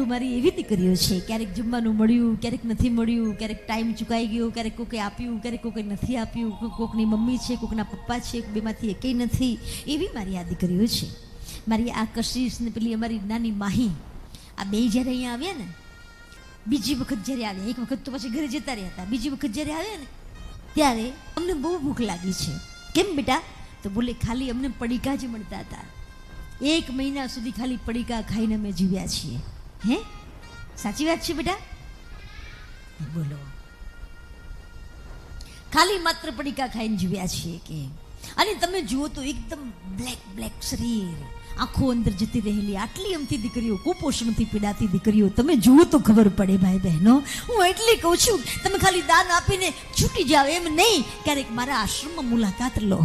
મારી એવી દીકરીઓ છે? ક્યારેક જમવાનું મળ્યું, ક્યારેક નથી મળ્યું, ક્યારેક ટાઈમ ચૂકાઈ ગયો, ક્યારેક કોકે આપ્યું, ક્યારેક કોકે નથી આપ્યું કોક- કોકની મમ્મી છે, કોકના પપ્પા છે બેમાંથી એકેય નથી. એવી મારી આ દીકરીઓ છે. મારી આ કશિશ ને પેલી અમારી નાની માહી, આ બે જ્યારે અહીંયા આવ્યા ને, બીજી વખત જ્યારે આવ્યા, એક વખત તો પછી ઘરે જતા રહ્યા હતા, બીજી વખત જ્યારે આવ્યા ને, ત્યારે અમને બહુ ભૂખ લાગી છે. કેમ બેટા? તો બોલે ખાલી અમને પડીકા જ મળતા હતા. એક મહિના સુધી ખાલી પડીકા ખાઈને અમે જીવ્યા છીએ. હે સાચી વાત છે બેટા બોલો ખાલી માત્ર પડીકા ખાઈને જીવ્યા છીએ કે અને તમે જુઓ તો એકદમ બ્લેક બ્લેક શરીર આંખો અંદર જતી રહેલી આટલી અમથી દીકરીઓ કુપોષણથી પીડાતી દીકરીઓ તમે જુઓ તો ખબર પડે ભાઈ બહેનો હું એટલે કહું છું તમે ખાલી દાન આપીને છૂટી જાઓ એમ નહીં ક્યારેક મારા આશ્રમમાં મુલાકાત લો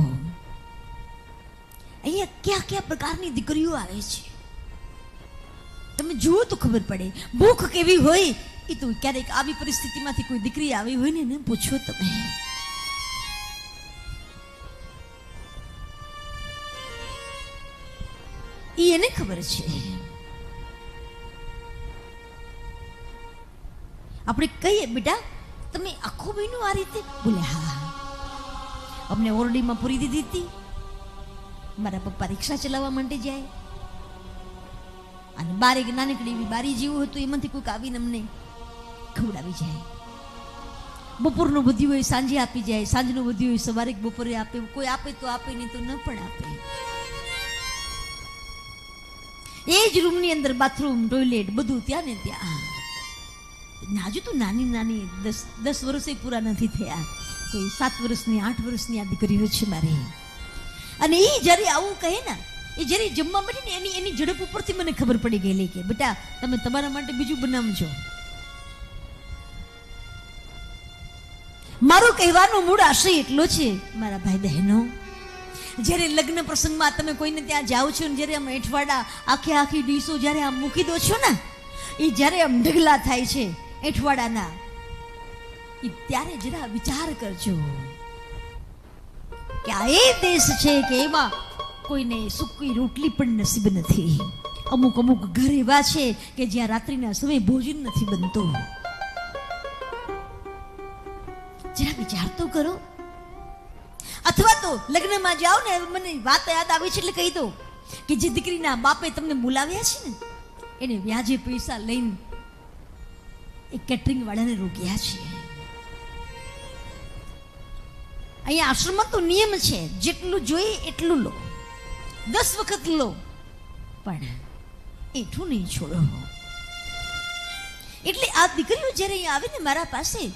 અહીંયા કયા કયા પ્રકારની દીકરીઓ આવે છે તમે જુઓ તો ખબર પડે. ભૂખ કેવી હોય એ તો ક્યારેક આવી પરિસ્થિતિમાંથી કોઈ દીકરી આવી હોય ને એને પૂછો તમે. એને ખબર છે. આપણે કહીએ, બેટા, તમે આખો મહિનો આ રીતે બોલે હા. અમને ઓરડીમાં પૂરી દીધી હતી. મારા પપ્પા રિક્ષા ચલાવવા માટે જાય. અને બારે નાનકડી એવી બારી જેવું હતું, એમાંથી કોઈક આવીને અમને ખવડાવી જાય. બપોરનું બધું હોય, સાંજે આપી જાય, સાંજનું બધું હોય, સવારે બપોરે આપે કોઈ આપે તો આપે, નહીં તો ન પણ આપે. એ જ રૂમની અંદર બાથરૂમ, ટોયલેટ, બધું ત્યાં ને ત્યાં. હજુ તો નાની નાની, દસ દસ વર્ષે પૂરા નથી થયા. કોઈ સાત વર્ષની, આઠ વર્ષની આ દીકરીઓ છે મારી. અને એ જ્યારે આવું કહે ને એ જ્યારે જમવા માટે ને એની એની ઝડપ ઉપરથી મને ખબર પડી ગયેલી કે, બેટા, તમે તમારા માટે બીજું બનાવજો. મારો કહેવાનો મૂળ આશય એટલો છે, મારા ભાઈ બહેનો જ્યારે લગ્ન પ્રસંગમાં તમે કોઈને ત્યાં જાઓ છો ને જ્યારે આમ એઠવાડા આખી આખી ડીશો જ્યારે આમ મૂકી દો છો ને, એ જ્યારે આમ ઢગલા થાય છે એઠવાડાના, એ ત્યારે જરા વિચાર કરજો કે આ એ દેશ છે કે એમાં કોઈને સૂકી રોટલી પણ નસીબ નથી. અમુક અમુક ઘર એવા છે કે જ્યાં રાત્રિના સમય ભોજન નથી બનતું. જરા વિચાર તો કરો. અથવા તો લગ્નમાં જાઓ ને, મને વાત યાદ આવી છે એટલે કહી દો કે જે દીકરીના બાપે તમને બોલાવ્યા છે ને, એને વ્યાજે પૈસા લઈને એ કેટરિંગ વાળાને રોક્યા છે. અહીંયા આશ્રમમાં તો નિયમ છે, જેટલું જોઈએ એટલું લો. દસ વખત લો. પણ એઠું નહીં છોડો. એટલે આ દીકરીઓ જ્યારે અહીંયા આવે ને મારા પાસે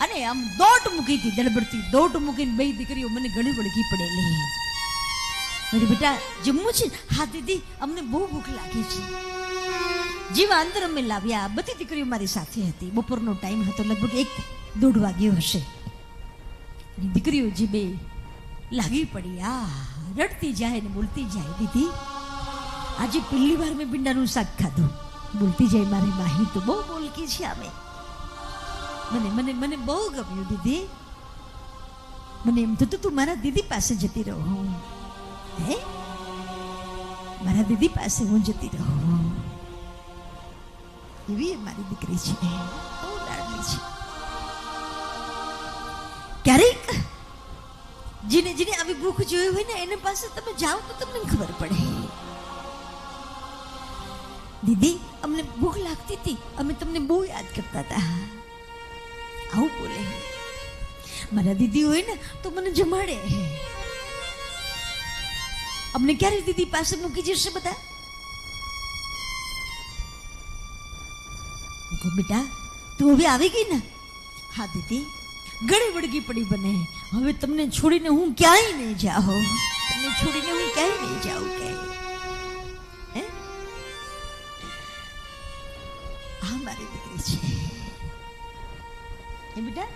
અને આમ દોટ મૂકી હતી દડબડતી દોટ મૂકીને બે દીકરીઓ મને ઘણી વળગી પડેલી. મારી બેટા જમવું છે હા, દીદી, અમને બહુ ભૂખ લાગી છે. જેવા અંદર અમે લાવ્યા. બધી દીકરીઓ મારી સાથે હતી. બપોરનો ટાઈમ હતો, લગભગ એક દોઢ વાગ્યો હશે. દીકરીઓ જે બે લાગી પડી આ રડતી જાય ને બોલતી જાય દીદી. આજે પહેલી વાર મેં ભીંડાનું શાક ખાધું. બોલતી જાય મારી માહી તો બહુ બોલકી છે અમે મને મને મને બહુ ગમ્યું દીદી. મને એમ થતું તું મારા દીદી પાસે જતી રહું. હે? મારા દીદી પાસે હું જતી રહું. એવી મારી દીકરી છે. બહુ લાડલી છે. ક્યારેક જેને જેને આવી ભૂખ જોઈ હોય ને, એને પાસે તમે જાઓ તો તમને ખબર પડે. દીદી, અમને ભૂખ લાગતી હતી. અમે તમને બહુ યાદ કરતા હતા. આવું બોલે. મારા દીદી હોય ને, તો મને જમાડે. અમને ક્યારે દીદી પાસે મૂકી જશે બધા? બેટા, તું હવે આવી ગઈ ને? હા, દીદી. ગળે વળગી પડી બને. હવે તમને છોડીને હું ક્યાંય નહીં જાઉં. તમને છોડીને હું ક્યાંય નહીં જાઉં કે હે? આ મારી દીકરી છે. એ બેટા?